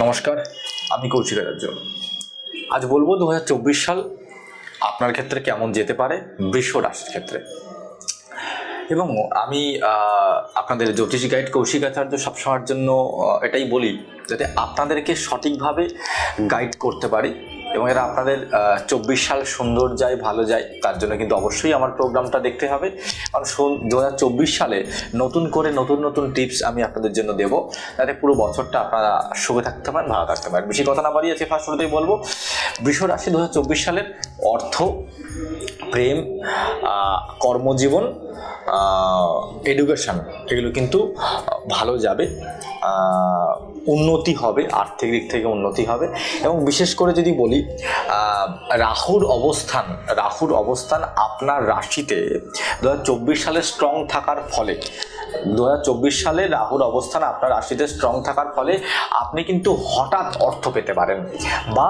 নমস্কার, আমি কৌশিক রাজ্য আজ বলব দু হাজার চব্বিশ সাল আপনার ক্ষেত্রে কেমন যেতে পারে, বৃষ রাশির ক্ষেত্রে। এবং আমি আপনাদের জ্যোতিষ গাইড কৌশিক আচার্য সবসময়ের জন্য এটাই বলি, যাতে আপনাদেরকে সঠিকভাবে গাইড করতে পারি। এবং এটা আপনাদের চব্বিশ সাল সুন্দর যায়, ভালো যায়, তার জন্য কিন্তু অবশ্যই আমার প্রোগ্রামটা দেখতে হবে। কারণ দু হাজার চব্বিশ সালে নতুন করে নতুন নতুন টিপস আমি আপনাদের জন্য দেবো। যাতে পুরো বছরটা আপনারা সুখে থাকতে পারেন, ভালো থাকতে পারেন। বেশি কথা না বাড়িয়ে আজকে ফার্স্ট শুরুতেই বলব বৃষ রাশি দু হাজার চব্বিশ সালের অর্থ, প্রেম কর্মজীবন এডুকেশন এগুলো কিন্তু ভালো যাবে উন্নতি হবে, আর্থিক দিক থেকে উন্নতি হবে এবং বিশেষ করে যদি বলি রাহুর অবস্থান রাহুর অবস্থান আপনার রাশিতে দু হাজার চব্বিশ সালে স্ট্রং থাকার ফলে দু হাজার চব্বিশ সালে রাহুর অবস্থান আপনার রাশিতে স্ট্রং থাকার ফলে আপনি কিন্তু হঠাৎ অর্থ পেতে পারেন বা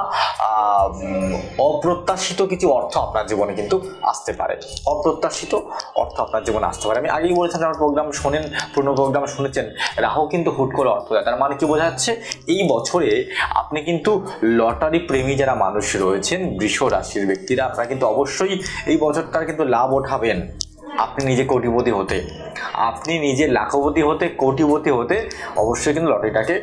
অপ্রত্যাশিত কিছু অর্থ আপনার জীবনে কিন্তু আসতে পারে। অপ্রত্যাশিত অর্থ আপনার জীবনে আসতে পারে। আমি আগেই বলেছিলাম আমার প্রোগ্রাম শোনেন, পুরনো প্রোগ্রাম শুনেছেন, রাহু কিন্তু হুট করে অর্থ দেয়। তার মানে কি বোঝা যাচ্ছে? এই বছরে আপনি কিন্তু লটারি প্রেমী যারা মানুষ রয়েছেন, বৃষ রাশির ব্যক্তিরা, আপনারা কিন্তু অবশ্যই এই বছরটার কিন্তু লাভ ওঠাবেন। আপনি নিজে কোটিপতি হতে, আপনি নিজে লাখপতি হতে, কোটিপতি হতে অবশ্যই কিন্তু লটারিটাকে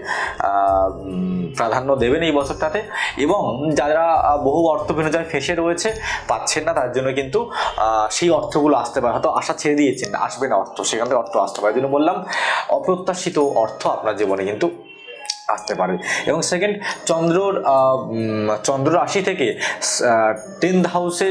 প্রাধান্য দেবেন এই বছরটাতে। এবং যারা বহু অর্থ বিনিয়োগ ফেসে রয়েছে, পাচ্ছেন না, তার জন্য কিন্তু সেই অর্থগুলো আসতে পারে। হয়তো আশা ছেড়ে দিয়েছেন, আসবে না অর্থ, সেখান থেকে অর্থ আসতে পারে। জন্য বললাম, অপ্রত্যাশিত অর্থ আপনার জীবনে কিন্তু আসতে পারে। এবং সেকেন্ড চন্দ্রর চন্দ্র রাশি থেকে টেন্থ হাউসে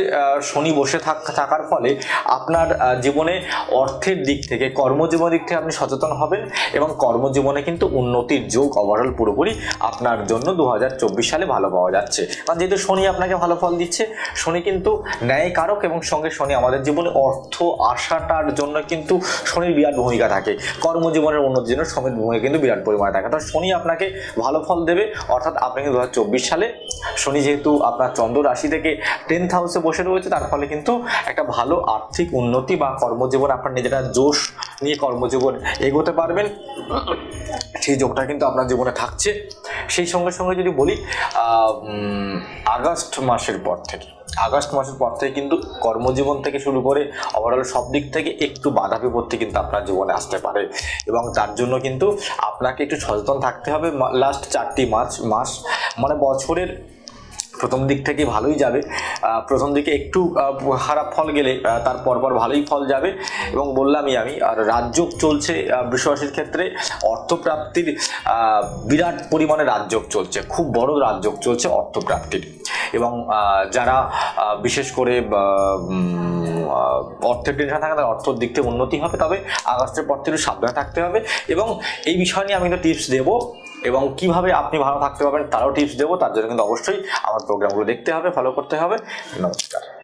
শনি বসে থাক, থাকার ফলে আপনার জীবনে অর্থের দিক থেকে কর্মজীবন দিক থেকে আপনি সচেতন হবেন এবং কর্মজীবনে কিন্তু উন্নতির যোগ ওভারঅল পুরোপুরি আপনার জন্য দু হাজার চব্বিশ সালে ভালো পাওয়া যাচ্ছে। কারণ যেহেতু শনি আপনাকে ভালো ফল দিচ্ছে, শনি কিন্তু ন্যায় কারক এবং সঙ্গে শনি আমাদের জীবনে অর্থ আসাটার জন্য কিন্তু শনির বিরাট ভূমিকা থাকে। কর্মজীবনের উন্নতির জন্য শনির ভূমিকা কিন্তু বিরাট পরিমাণে থাকে। তো শনি আপনাকে ভালো ফল দেবে। অর্থাৎ আপনি কিন্তু দু সালে শনি যেহেতু আপনার চন্দ্র রাশি থেকে টেন্থ হাউসে বসে রয়েছে, তার ফলে কিন্তু একটা ভালো আর্থিক উন্নতি বা কর্মজীবন আপনার নিজেরা জোশ নিয়ে কর্মজীবন এগোতে পারবেন। সেই যোগটা কিন্তু আপনার জীবনে থাকছে। সেই সঙ্গে সঙ্গে যদি বলি আগস্ট মাসের পর থেকে, আগস্ট মাসের পর থেকে কিন্তু কর্মজীবন থেকে শুরু করে ওভারঅল সব দিক থেকে একটু বাধা বিপত্তি কিন্তু আপনার জীবনে আসতে পারে। এবং তার জন্য কিন্তু আপনাকে একটু সচেতন থাকতে হবে লাস্ট চারটি মাস মাস মানে বছরের প্রথম দিক থেকে ভালোই যাবে। প্রথম দিকে একটু খারাপ ফল গেলে তার পরপর ভালোই ফল যাবে। এবং বললামই আমি, আর রাজযোগ চলছে বৃষরাশির ক্ষেত্রে, অর্থপ্রাপ্তির বিরাট পরিমাণে রাজযোগ চলছে। খুব বড় রাজযোগ চলছে অর্থপ্রাপ্তির। এবং যারা বিশেষ করে অর্থের টেনশন থাকে তাদের অর্থের দিক থেকে উন্নতি হবে। তবে আগস্টের পর থেকে সাবধানে থাকতে হবে। এবং এই বিষয় নিয়ে আমি একটা টিপস দেবো। এবং কীভাবে আপনি ভালো থাকতে পারবেন তারও টিপস দেবো, তার জন্য কিন্তু অবশ্যই আমার প্রোগ্রামগুলো দেখতে হবে ফলো করতে হবে। নমস্কার।